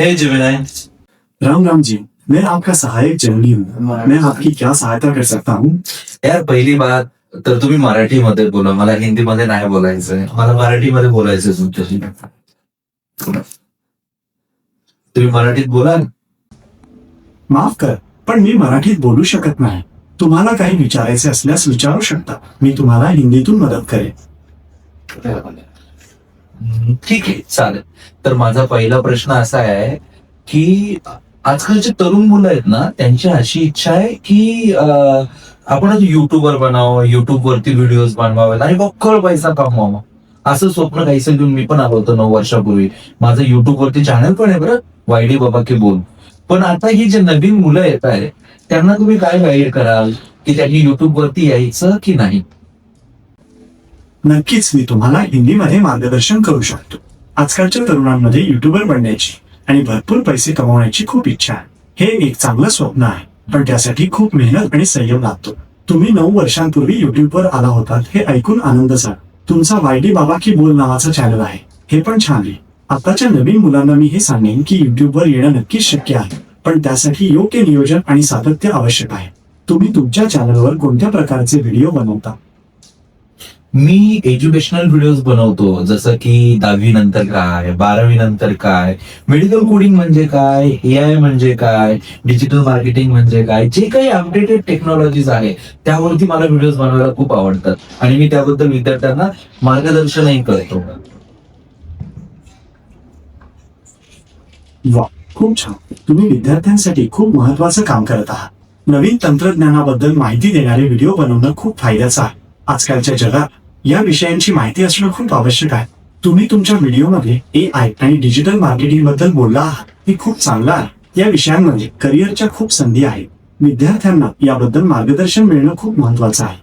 हे राम राम जी मैं आपका सहायक जननी हूँ। मैं आपकी क्या सहायता कर सकता हूँ? यार पहिली बात तर तुम्ही मराठीमध्ये बोला। मला हिंदीमध्ये नाही बोलायचंय मला मराठीमध्ये बोलायचंय तुमच्याशी तुम्ही मराठीत बोला माफ़ कर पण मी मराठीत बोलू शकत नाही। तुम्हाला काही विचारायचे असल्यास विचारू शकता। मी तुम्हाला हिंदीतून मदत करेन। ठीक आहे चालेल. तर माझा पहिला प्रश्न असा आहे की आजकालचे तरुण मुलं आहेत ना त्यांची अशी इच्छा आहे की आपण युट्यूबर बनावं युट्यूब वरती व्हिडिओज बनवावे आणि बक्कळ पैसा कमवावा. असं स्वप्न काहीसं घेऊन मी पण आलो होतो नऊ वर्षापूर्वी. माझं युट्यूब वरती चॅनल पण आहे बरं वायडी बाबा की बोल. पण आता ही जे नवीन मुलं येत आहे त्यांना तुम्ही काय गाईड कराल? की त्यांनी युट्यूब वरती यायचं की नाही? नक्कीच मी तुम्हाला हिंदीमध्ये मार्गदर्शन करू शकतो. आजकालच्या तरुणांमध्ये युट्यूबर बनण्याची आणि भरपूर पैसे कमवण्याची खूप इच्छा आहे. हे एक चांगलं स्वप्न आहे पण त्यासाठी खूप मेहनत आणि संयम लागतो. तुम्ही नऊ वर्षांपूर्वी युट्यूबवर आला होतात हे ऐकून आनंद झाला. तुमचा वायडी बाबा की बोल नावाचा चॅनल आहे. हे पण छान आहे. आताच्या नवीन मुलांना मी हे सांगेन की युट्यूबवर येणं नक्कीच शक्य आहे पण त्यासाठी योग्य नियोजन आणि सातत्य आवश्यक आहे. तुम्ही तुमच्या चॅनलवर कोणत्या प्रकारचे व्हिडिओ बनवता? मी एज्युकेशनल व्हिडिओज बनवतो. जसं की दहावी नंतर काय बारावी नंतर काय मेडिकल कोडिंग म्हणजे काय ए आय म्हणजे काय डिजिटल मार्केटिंग म्हणजे काय जे काही अपडेटेड टेक्नॉलॉजीज आहे त्यावरती मला व्हिडिओज बनवायला खूप आवडतात. आणि मी त्याबद्दल विद्यार्थ्यांना मार्गदर्शनही करतो. वा खूप छान. तुम्ही विद्यार्थ्यांसाठी खूप महत्वाचं काम करत आहात. नवीन तंत्रज्ञानाबद्दल माहिती देणारे व्हिडिओ बनवणं खूप फायद्याचं आहे. आजकालच्या जगात या विषयांची माहिती असणं खूप आवश्यक आहे. तुम्ही तुमच्या व्हिडिओमध्ये ए आय आणि डिजिटल मार्केटिंगबद्दल बोलला आहात. हे खूप चांगलं आहे. या विषयांमध्ये म्हणजे करिअरच्या खूप संधी आहेत. विद्यार्थ्यांना याबद्दल मार्गदर्शन मिळणं खूप महत्वाचं आहे.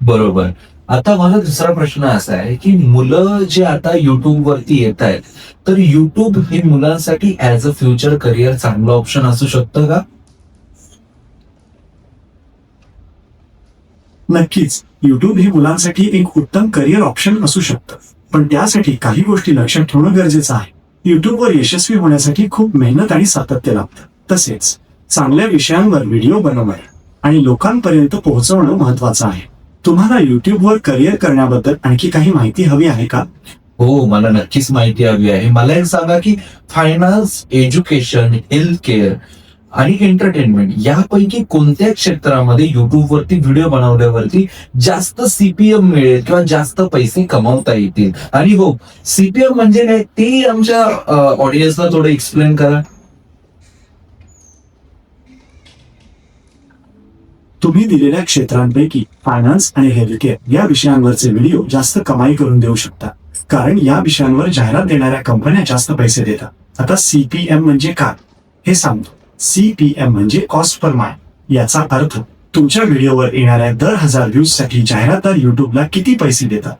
बरोबर. आता माझा दुसरा प्रश्न असा आहे की मुलं जे आता युट्यूब वरती येत आहेत तर युट्यूब हे मुलांसाठी ऍज अ फ्युचर करिअर चांगलं ऑप्शन असू शकतं का? नक्कीच युट्यूब हे मुलांसाठी एक उत्तम करिअर ऑप्शन असू शकतं. पण त्यासाठी काही गोष्टी लक्षात ठेवणं गरजेचं आहे. युट्यूबवर यशस्वी होण्यासाठी खूप मेहनत आणि सातत्य लागतं. तसेच चांगल्या विषयांवर व्हिडिओ बनवणे आणि लोकांपर्यंत पोहोचवणं महत्वाचं आहे. तुम्हाला युट्यूबवर करिअर करण्याबद्दल आणखी काही माहिती हवी आहे का? हो मला नक्कीच माहिती हवी आहे. मला एक सांगा की फायनान्स एज्युकेशन हेल्थ केअर आणि एंटरटेनमेंट यापैकी कोणत्या क्षेत्रामध्ये युट्यूबवरती व्हिडिओ बनवल्यावरती जास्त सीपीएम मिळेल किंवा जास्त पैसे कमावता येतील? आणि हो सीपीएम म्हणजे काय? ते आमच्या ऑडियन्सला थोडं एक्सप्लेन करा. तुम्ही दिलेल्या क्षेत्रांपैकी फायनान्स आणि हेल्थकेअर या विषयांवरचे व्हिडिओ जास्त कमाई करून देऊ शकता. कारण या विषयांवर जाहिरात देणाऱ्या कंपन्या जास्त पैसे देतात. आता सीपीएम म्हणजे काय? हे सांगतो. सीपीएम म्हणजे कॉस्ट पर माय याचा अर्थ तुमच्या व्हिडिओवर येणाऱ्या दर हजार व्ह्यूजसाठी जाहिरातदार युट्यूबला किती पैसे देतात?